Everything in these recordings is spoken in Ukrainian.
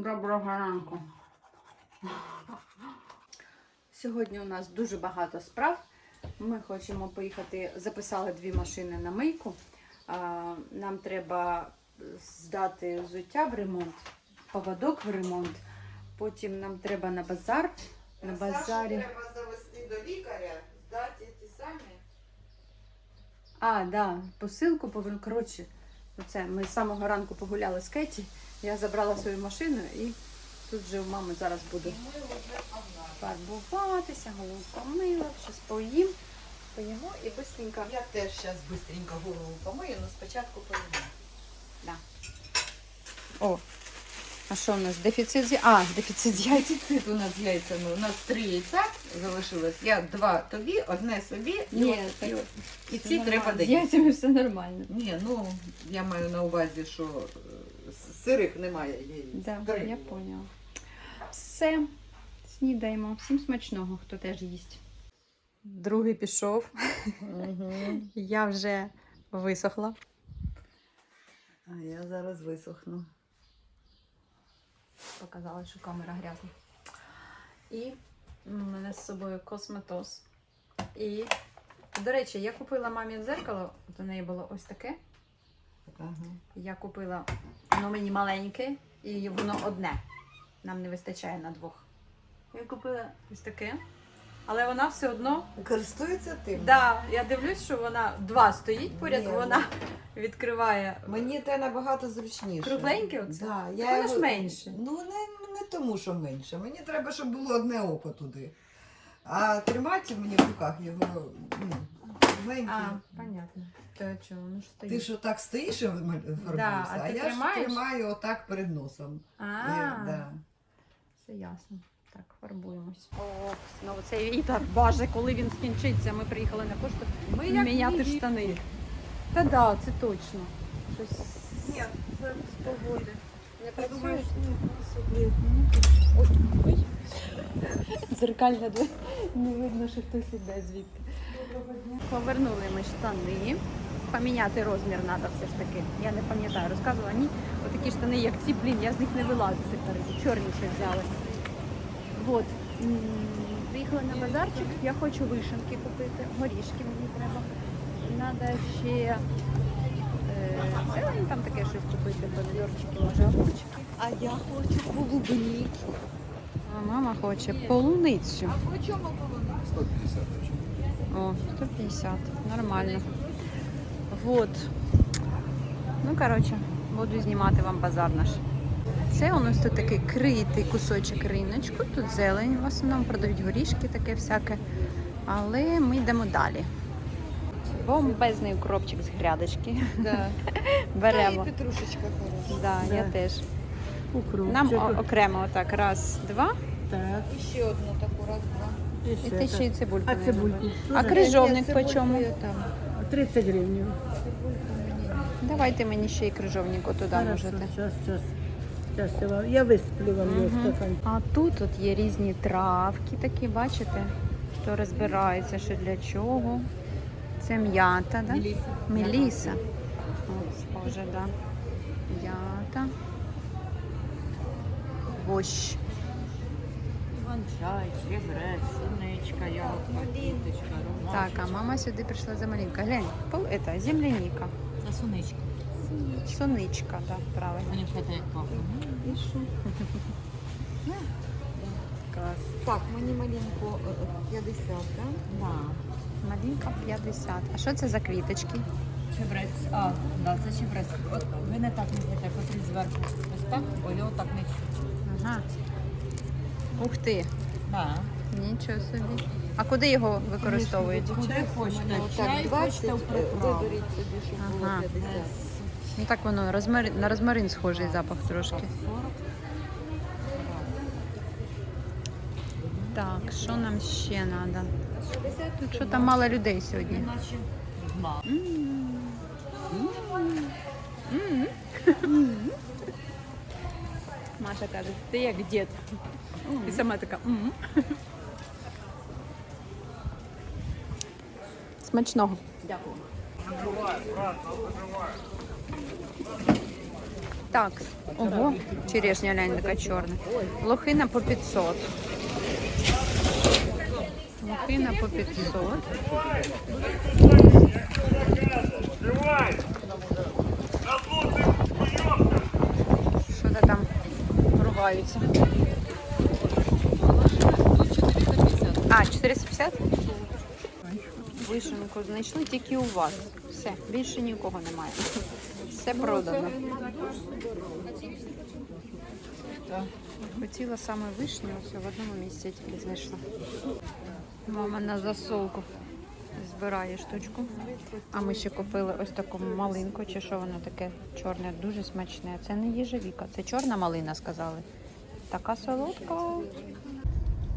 Доброго ранку. Сьогодні у нас дуже багато справ. Ми хочемо поїхати, записали дві машини на мийку. Нам треба здати взуття в ремонт, поводок в ремонт. Потім нам треба на базар. На базарі. Треба завести до лікаря, здати ті самі. А, да, посилку повинен. Коротше, оце ми з самого ранку погуляли з Кеті. Я забрала свою машину і тут вже у мами зараз буду І фарбуватися, голову помила, щось поїм, поїмо і быстренько. Я теж зараз швидко голову помию, але спочатку поїду. О, а що у нас? Дефіцит. А, дефіцит. Дефіцит у нас з яйцями. У нас три яйця залишилось. Я два тобі, одне собі. Ні, от- так і, і ці треба З яйцями все нормально. Ні, ну я маю на увазі, що е, сирих немає. Да, Три я було. поняла. Все, снідаємо. Всім смачного, хто теж їсть. Другий пішов. Мгм. Я вже висохла. А я зараз висохну. Показала, що камера грязна. І у мене з собою косметоз. І, до речі, я купила мамі дзеркало. От у неї було ось таке. Ага. Я купила, воно мені маленьке, і воно одне. Нам не вистачає на двох. Я купила ось таке. Але вона все одно. Користується тим? Да, я дивлюсь, що вона два стоїть поряд, Ні, вона відкриває. Мені те набагато зручніше. Кругленьке оце? Да, я воно ж його- менше. Ну не, не тому, що менше. Мені треба, щоб було одне око туди. А тримати мені в руках його ну, кругленький. А, понятно. То чого, воно ж стоїть. Ти що так стоїш і фарбуєшся, Да, а а, ти я тримаєш? ж тримаю отак перед носом. А, І, да. все ясно. Так, фарбуємось. О, знову цей вітер. Боже, коли він скінчиться, ми приїхали на пошту міняти штани. Та да, це точно. Щось Ні, це з погоди. Не ти думаєш, працюєш? Ой, ой. Зеркальна двері. Не видно, що хтось іде звідти. Повернули ми штани. Поміняти розмір треба все ж таки. Я не пам'ятаю, розказувала ні. Отакі штани, як ці, блін, я з них не вилазю тепер. Чорні ще взяли. От. М, Приїхали на базарчик, я хочу вишенки купити, горішки мені треба. Треба ще е, зелень там таке щось купити, помідорчики, може огурчики. А я хочу голубні. А мама хоче полуницю. А по чому було? О, 150. Нормально. Вот. Ну, коротше, буду знімати вам базар наш. Це у нас тут такий критий кусочок риночку. Тут зелень в основному продають горішки, таке всяке. Але ми йдемо далі. Бомбезний укропчик з грядочки. Да. Беремо. Та і петрушечка хороша. Да, я теж. Укроп. Нам окремо отак. Раз, два. Так. І ще одну таку раз, два. І І ти ще й цибульку. А не цибульку? любиш. А крижовник по чому? там. 30 гривень. Давайте мені ще й крижовнику туди Хорошо, можете. Я вам. Я висплю вам його стакан. А тут от є різні травки такі, бачите? Хто розбирається, що для чого. Це м'ята, да? Меліса. Меліса. О, схоже, да. М'ята. Борщ. Іван-чай, чебрець, синичка, ягодка, квіточка, Так, а мама сюди прийшла за малинка. Глянь, пол, это, земляніка. Це суничка. Соничка, так, правильно. Мені вхайте як пахне. І що? Клас. Так, мені маленько е, е, 50, так? Да. Малинка 50. А що це за квіточки? Чебрець, а, да, це чебрець. От ви не так не хочете, потрібно зверху. Ось так, бо його так не Ага. Ух ти, Да. нічого собі. А куди його використовують? Куди хочете, чай, хочете в приправу. виберіть собі, щоб було Ага. 50. Ну так воно розмари... на розмарин схожий запах трошки. 40. Так, що нам ще треба? Тут що там мало людей сьогодні. Маша каже, ти як дід. І сама така. «М». Смачного. Дякую. Так, ого, черешня глянь, така чорна. Лохина по 500. Лохина по 500. Що то там ругаються? А, 450? Вишенку знайшли тільки у вас. Все, більше нікого немає. Все продано. Хотіла саме вишню, ось в одному місці тільки знайшла. Мама на засолку збирає штучку. А ми ще купили ось таку малинку, чи що воно таке чорне, дуже смачне. Це не їжевіка, це чорна малина, сказали. Така солодка.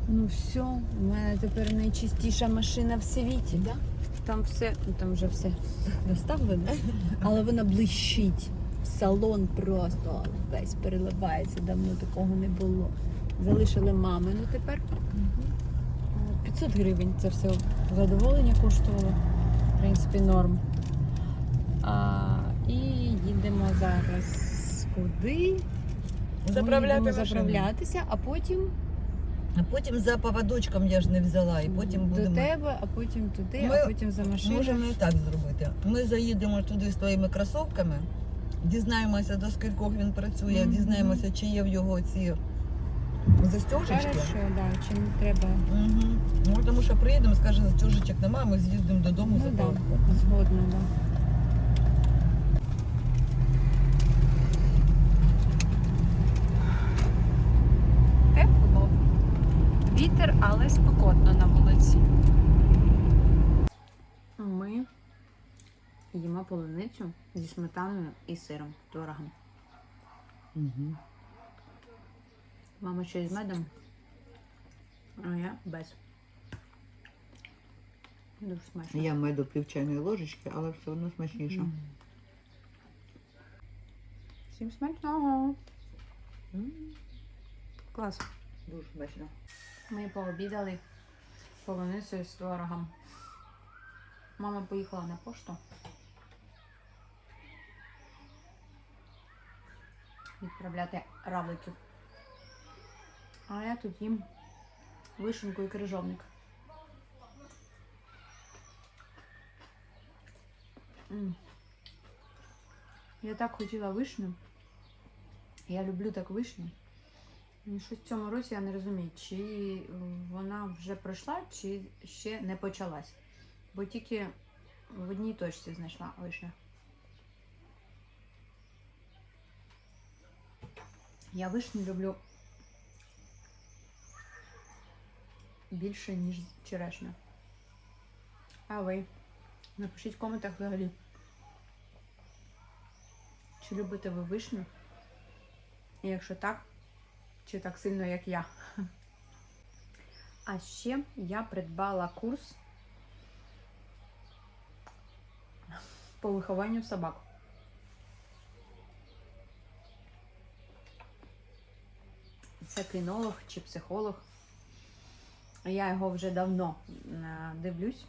Ну все, у мене тепер найчистіша машина в світі. Да? Там все, ну там вже все доставлено, але вона блищить. Салон просто весь переливається, давно такого не було. Залишили мамину тепер. 500 гривень це все задоволення коштувало. В принципі, норм. А, і їдемо зараз куди? Заправляти заправлятися, а потім А потім за поводочком я ж не взяла, і потім до будемо. тебе, а потім туди, Ми а потім за машиною. Можемо і так зробити. Ми заїдемо туди з твоїми кросовками, дізнаємося, до скількох він працює, Мгм. дізнаємося, чи є в його ці застежечки. Хорошо, да, чи не треба. Угу. Ну, тому що приїдемо, скаже, застежечок немає, ми з'їздимо додому Ну за да, коробку. згодна, да. Вітер, але спекотно на вулиці. Ми їмо полуницю зі сметаною і сиром, творогом. Угу. Мама ще з медом, а я без. Дуже смачно. Я меду пів чайної ложечки, але все одно смачніше. М. Всім смачного. Клас. Дуже смачно. Ми пообідали полуницею з творогом. Мама поїхала на пошту. Відправляти равликів. А я тут їм вишенку і крижовник. Я так хотіла вишню. Я люблю так вишню. Ну, Щось в цьому році я не розумію, чи вона вже пройшла, чи ще не почалась. Бо тільки в одній точці знайшла вишня. Я вишню люблю більше, ніж черешню. А ви? Напишіть в коментах взагалі. Чи любите ви вишню? І якщо так, чи так сильно, як я. А ще я придбала курс по вихованню собак. Це кінолог чи психолог. Я його вже давно дивлюсь.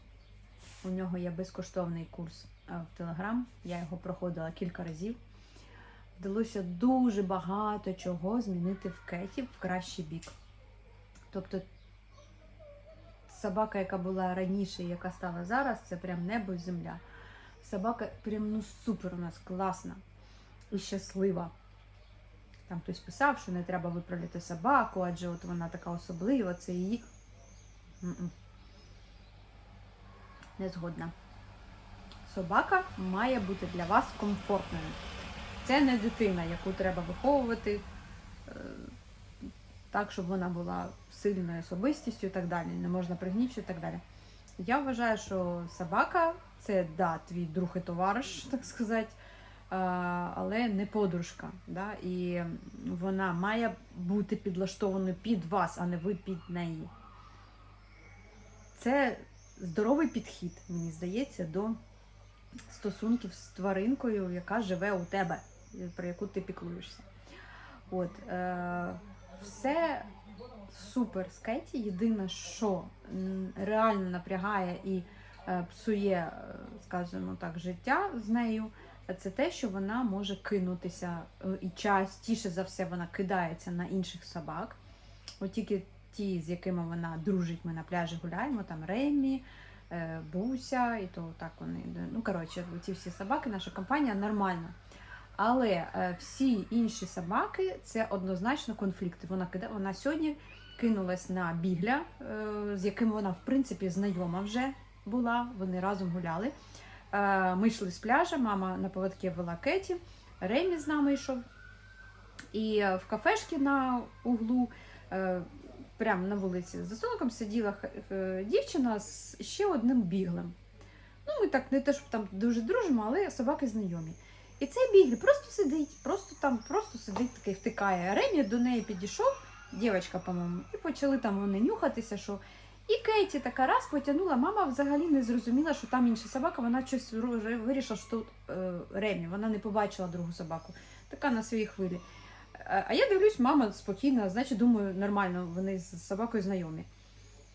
У нього є безкоштовний курс е, в Телеграм. Я його проходила кілька разів вдалося дуже багато чого змінити в кеті в кращий бік. Тобто собака, яка була раніше і яка стала зараз, це прям небо і земля. Собака прям ну супер у нас класна і щаслива. Там хтось писав, що не треба виправляти собаку, адже от вона така особлива, це її. М-м. Не згодна. Собака має бути для вас комфортною. Це не дитина, яку треба виховувати е, так, щоб вона була сильною особистістю і так далі. Не можна пригнічити і так далі. Я вважаю, що собака це да, твій друг і товариш, так сказати, але не подружка. Да? І вона має бути підлаштованою під вас, а не ви під неї. Це здоровий підхід, мені здається, до стосунків з тваринкою, яка живе у тебе, про яку ти піклуєшся. От, е, все супер з Кеті. Єдине, що реально напрягає і е, псує, е, скажімо так, життя з нею, це те, що вона може кинутися, е, і частіше за все вона кидається на інших собак. От тільки ті, з якими вона дружить, ми на пляжі гуляємо, там Ремі, Буся, і то так вони. Ну, коротше, ці всі собаки, наша компанія нормальна. Але е, всі інші собаки це однозначно конфлікти. Вона кида... вона сьогодні кинулась на бігля, е, з яким вона, в принципі, знайома вже була. Вони разом гуляли. Е, Ми йшли з пляжа, мама на поводки вела Кеті, Ремі з нами йшов. І в кафешці на углу, прямо на вулиці, за столиком сиділа дівчина з ще одним біглем. Ну, ми так не те, щоб там дуже дружимо, але собаки знайомі. І цей бігль просто сидить, просто там, просто сидить такий втикає. Ремі до неї підійшов, дівчинка, по-моєму, і почали там вони нюхатися, що. І Кейті така раз потягнула. Мама взагалі не зрозуміла, що там інша собака, вона щось вирішила, що тут е, Ремі, вона не побачила другу собаку. Така на своїй хвилі. Е, А я дивлюсь, мама спокійна, значить, думаю, нормально, вони з собакою знайомі.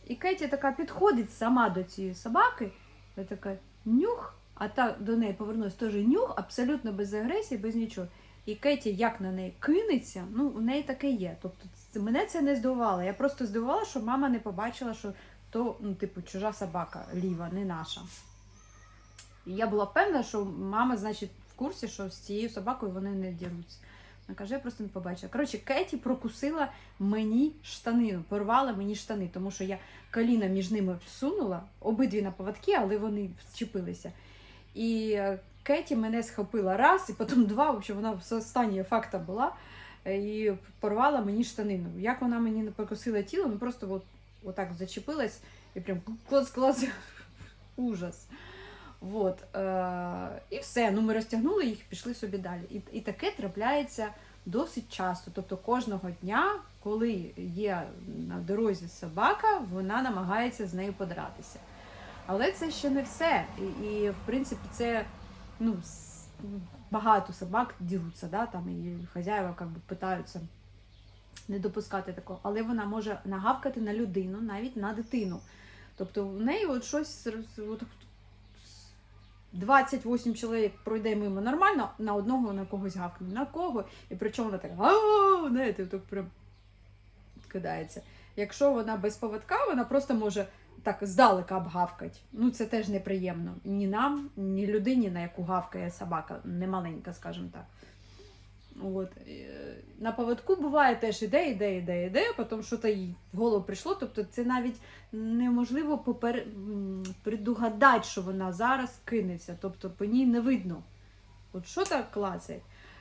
І Кеті така підходить сама до цієї собаки, і така нюх, а та до неї повернулась теж нюх, абсолютно без агресії, без нічого. І Кеті як на неї кинеться, ну у неї таке є. Тобто мене це не здивувало. Я просто здивувала, що мама не побачила, що то, ну, типу, чужа собака ліва, не наша. І я була впевнена, що мама, значить, в курсі, що з цією собакою вони не діруться. Вона каже, я просто не побачила. Коротше, Кеті прокусила мені штанину, порвала мені штани, тому що я коліна між ними всунула, обидві на поводки, але вони вчепилися. І е, Кеті мене схопила раз, і потім два, в общем, вона в останній факта була е, і порвала мені штанину. Як вона мені не покусила тіло, ну просто от, отак зачепилась і прям клас-клас. Ужас. Вот. Е, і все. Ну, ми розтягнули їх, пішли собі далі. І, і таке трапляється досить часто. Тобто кожного дня, коли є на дорозі собака, вона намагається з нею подратися. Але це ще не все. І, і в принципі, це ну, багато собак діруться, да, там, і хазяїва би, питаються не допускати такого. Але вона може нагавкати на людину, навіть на дитину. Тобто в неї от щось от, 28 чоловік пройде мимо нормально, на одного на когось гавкне. На кого? І причому вона так, знаєте, прям кидається. Якщо вона без поводка, вона просто може так здалека обгавкать. Ну це теж неприємно. Ні нам, ні людині, на яку гавкає собака, не маленька, скажімо так. От. е, На поводку буває теж іде, іде, іде, іде, потім щось їй в голову прийшло. Тобто це навіть неможливо попер... предугадати, що вона зараз кинеться. Тобто по ній не видно. От що так клацає.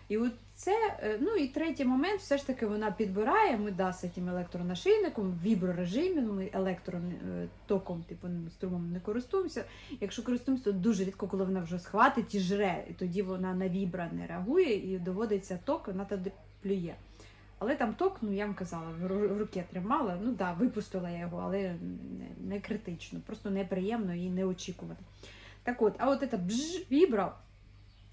І от це, е, ну і третій момент, все ж таки вона підбирає, ми да, з цим електронашийником, віброрежимі, ми електротоком, типу струмом не користуємося. Якщо користуємося, то дуже рідко, коли вона вже схватить і жре, і тоді вона на вібра не реагує і доводиться ток, вона тоді плює. Але там ток, ну я вам казала, в руки тримала, ну да, випустила я його, але не, критично, просто неприємно і неочікувано. Так от, а от ця бж вібра,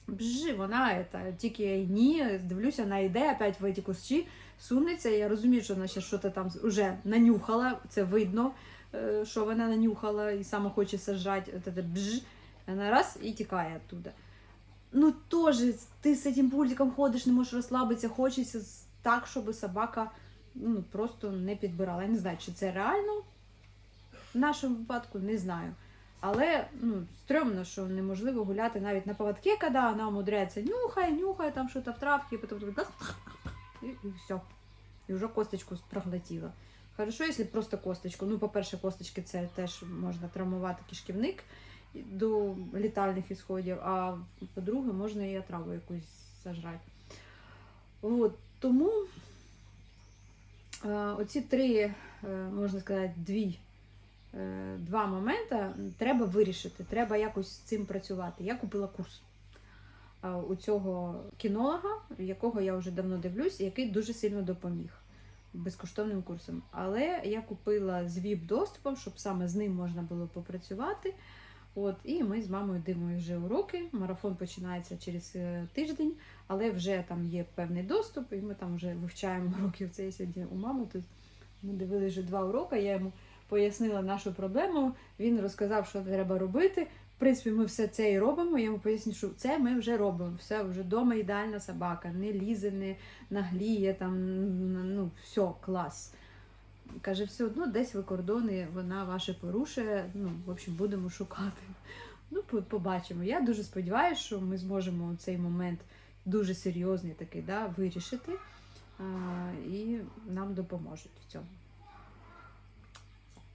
бж, вона это, тільки ні, дивлюся, вона йде опять в ці кущі, сунеться, я розумію, що вона ще щось там вже нанюхала, це видно, е, що вона нанюхала і саме хоче сажати, бж, вона раз і тікає оттуда. Ну теж ти з цим пультиком ходиш, не можеш розслабитися, хочеться так, щоб собака ну, просто не підбирала. Я не знаю, чи це реально в нашому випадку, не знаю. Але ну, стрьомно, що неможливо гуляти навіть на поводке, коли вона умудряється нюхає, нюхає там щось в травці, потім і, і все. І вже косточку проглотила. Хорошо, якщо просто косточку. Ну, по-перше, косточки це теж можна травмувати кишківник до літальних ісходів, а по-друге, можна і отраву якусь зажрати. От, тому е, оці три, е, можна сказати, дві, два моменти треба вирішити. Треба якось з цим працювати. Я купила курс е, у цього кінолога, якого я вже давно дивлюсь, який дуже сильно допоміг безкоштовним курсом. Але я купила з ВІП-доступом, щоб саме з ним можна було попрацювати. От, і ми з мамою дивимося вже уроки. Марафон починається через е, тиждень, але вже там є певний доступ, і ми там вже вивчаємо уроки. Це я сьогодні у мами тут. Ми дивилися вже два уроки. Я йому пояснила нашу проблему. Він розказав, що треба робити. В принципі, ми все це і робимо. Я йому поясню, що це ми вже робимо. Все, вже вдома ідеальна собака, не лізе, не нагліє, там, ну, все, клас. Каже, все одно десь ви кордони, вона ваші порушує. Ну, в общем, будемо шукати. Ну, побачимо. Я дуже сподіваюся, що ми зможемо цей момент дуже серйозний такий, да, вирішити. А, і нам допоможуть в цьому.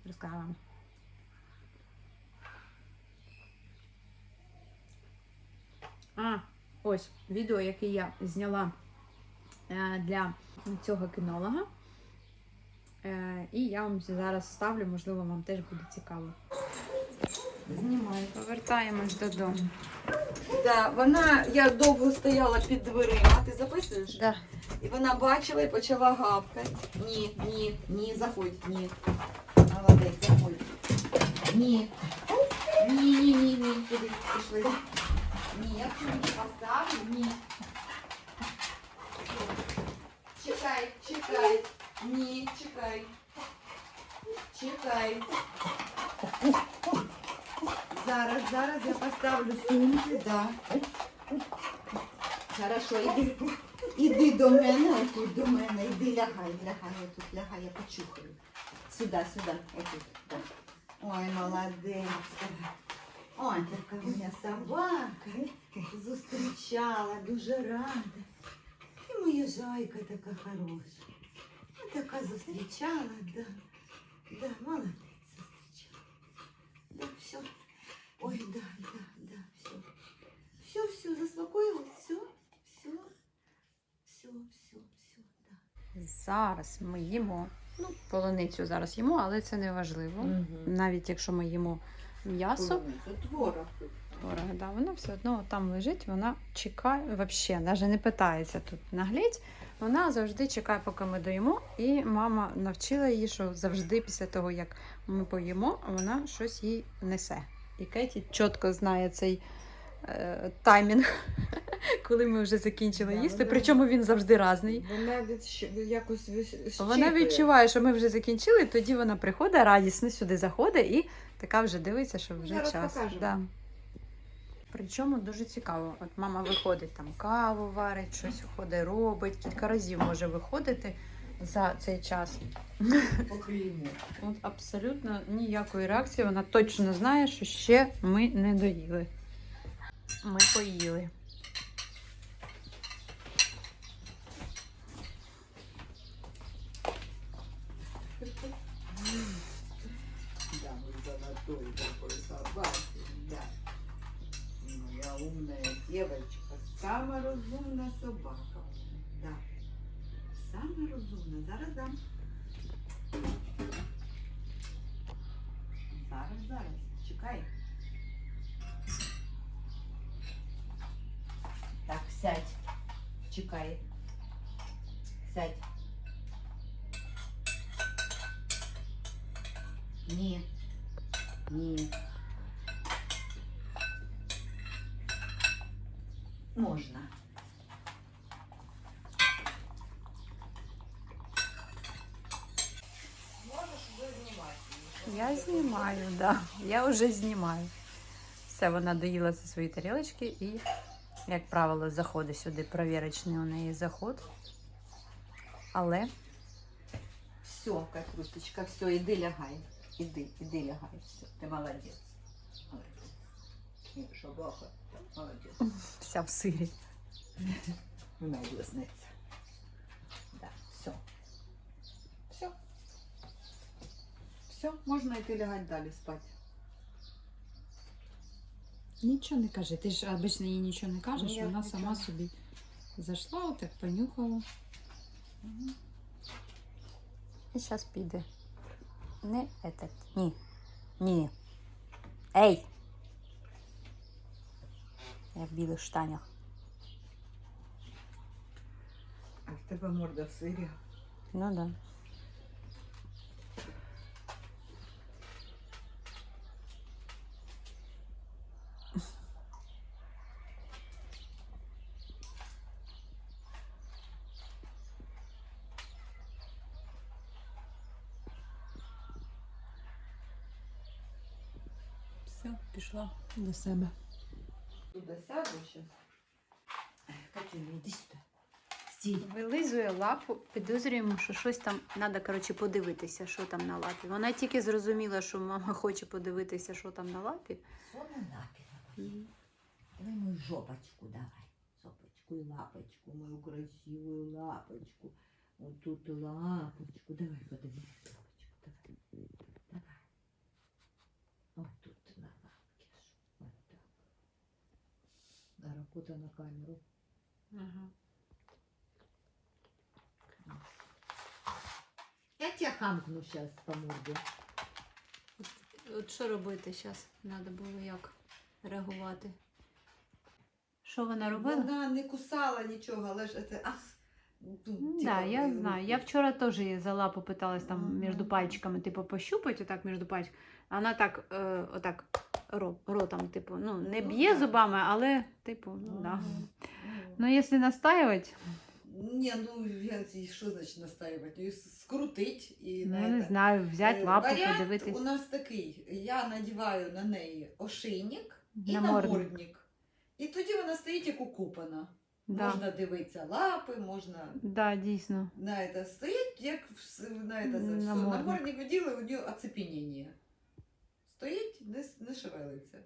Розкажу вам. А, ось відео, яке я зняла е, для цього кінолога. Е, І я вам зараз ставлю, можливо, вам теж буде цікаво. Знімаю. Повертаємось додому. Да, вона, я довго стояла під дверима, ти записуєш? Да. І вона бачила і почала гавкати. Ні, ні, ні, заходь, ні. Молодець, заходь. Ні. Ні, ні, ні, ні. Куди пішли? Ні, я тобі поставлю, ні. Чекай, чекай. Ні, чекай. Чекай. Зараз, зараз я поставлю сумки, да. Хорошо, іди. Іди до мене, отут до мене, іди лягай, лягай, отут лягай, я почухаю. Сюди, сюди, отут. Так. Ой, молодець. Ой, така моя собака. Зустрічала, дуже рада. І моя зайка така хороша. Ну, така зустрічала, да. Да, молодець зустрічала. Да, все. Ой, да, да, да, все. Все, все, заспокоилась, все, все, все, все, все, да. Зараз ми їмо. Ну, полуницю зараз їмо, але це не важливо. Навіть якщо ми їмо м'ясо, Творог. да, вона все одно там лежить, вона чекає, взагалі, навіть не питається тут нагліть. Вона завжди чекає, поки ми доїмо. І мама навчила її, що завжди після того, як ми поїмо, вона щось їй несе. І Кеті чітко знає цей таймінг, коли ми вже закінчили Да, їсти. вона- Причому він завжди різний. Вона від, якось від, Вона відчуває, що ми вже закінчили, тоді вона приходить радісно сюди заходить і така вже дивиться, що вже Зараз час. покажемо. Да. Причому дуже цікаво. От мама виходить там каву варить, щось ходить, робить, кілька разів може виходити за цей час. От абсолютно ніякої реакції. Вона точно знає, що ще ми не доїли. Ми поїли. Моя умная девочка, самая розумна собака. Да. Саме розумна. Зараз дам. Зараз, зараз. Чекай. Так, сядь. Чекай. Сядь. Ні. Ні. Можна. Я знімаю, да. Я вже знімаю. Все, вона доїла зі свої тарілочки і, як правило, заходить сюди. Провірочний у неї заход. Але Все, Катюсточка, все, іди лягай. Іди, іди лягай. Все, ти молодець. Молодець. Ні. Молодець. вся в сирі. Вона близнеться. Да, все. Все. Все, можна йти лягати далі спати. Нічого не каже. Ти ж обично їй нічого не кажеш, Ні, вона нічого. сама собі зайшла, отак понюхала. І зараз піде. Не этот. Ні. Ні. Ей! Я в білих штанях. А в тебе морда в сирі. Ну да. Все. Все, пішла до себе. Туди сяду зараз. Катюня, іди сюди. Стій. Вилизує лапу, підозрюємо, що щось там треба, коротше, подивитися, що там на лапі. Вона тільки зрозуміла, що мама хоче подивитися, що там на лапі. Сон на лапі. Давай мою жопочку давай. Жопочку и лапочку, мою красивую лапочку. Вот тут лапочку. Давай подивись лапочку. Давай. Давай. Вот тут на лапке. ж. Вот так. Зараз фото на камеру. Я тебя хамкну сейчас по морде. От, от що робити зараз? Треба було як реагувати. Що вона робила? Вона не кусала нічого, але ж це... А, М, типа, Да, я е, знаю. Я вчора теж її за лапу питалась там між пальчиками, типу, пощупати отак між пальчиками. Вона так, е, отак ротом, типу, ну, не Ну, б'є зубами, але, типу, ну да. Ну, якщо настаювати, Ні, ну я що значить настаювати? Її скрутить і ну на не знаю, взяти Е, лапу, Варіант подивитись. у нас такий. Я надіваю на неї ошийник і Намордник. намордник. І тоді вона стоїть як укопана. Да. Можна дивитися лапи, можна Да, дійсно. на це стоїть, як в- на це, все. Намордник. намордник оділи, у нього оцепеніння. Стоїть, не, не шевелиться.